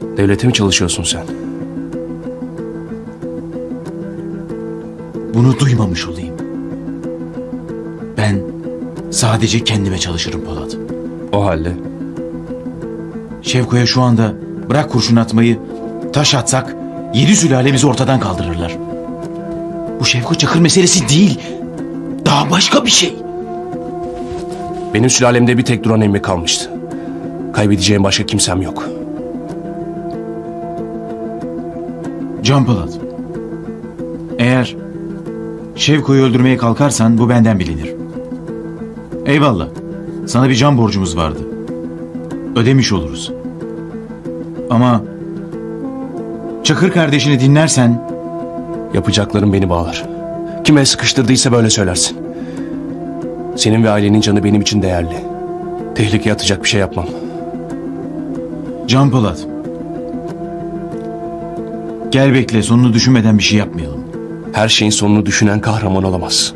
Devlete mi çalışıyorsun sen? Bunu duymamış olayım. Ben sadece kendime çalışırım Polat. O halde Şevko'ya şu anda bırak kurşun atmayı, taş atsak yedi sülalemizi ortadan kaldırırlar. Bu Şevko Çakır meselesi değil. Daha başka bir şey. benim sülalemde bir tek duran emmi kalmıştı. Kaybedeceğim başka kimsem yok. Can Polat. Eğer Şevko'yu öldürmeye kalkarsan bu benden bilinir. Eyvallah. Sana bir can borcumuz vardı. Ödemiş oluruz. Ama Çakır kardeşini dinlersen Yapacaklarım beni bağlar. Kime sıkıştırdıysa böyle söylersin. Senin ve ailenin canı benim için değerli. Tehlikeye atacak bir şey yapmam. Can Polat. Gel bekle sonunu düşünmeden bir şey yapmayalım. Her şeyin sonunu düşünen kahraman olamaz.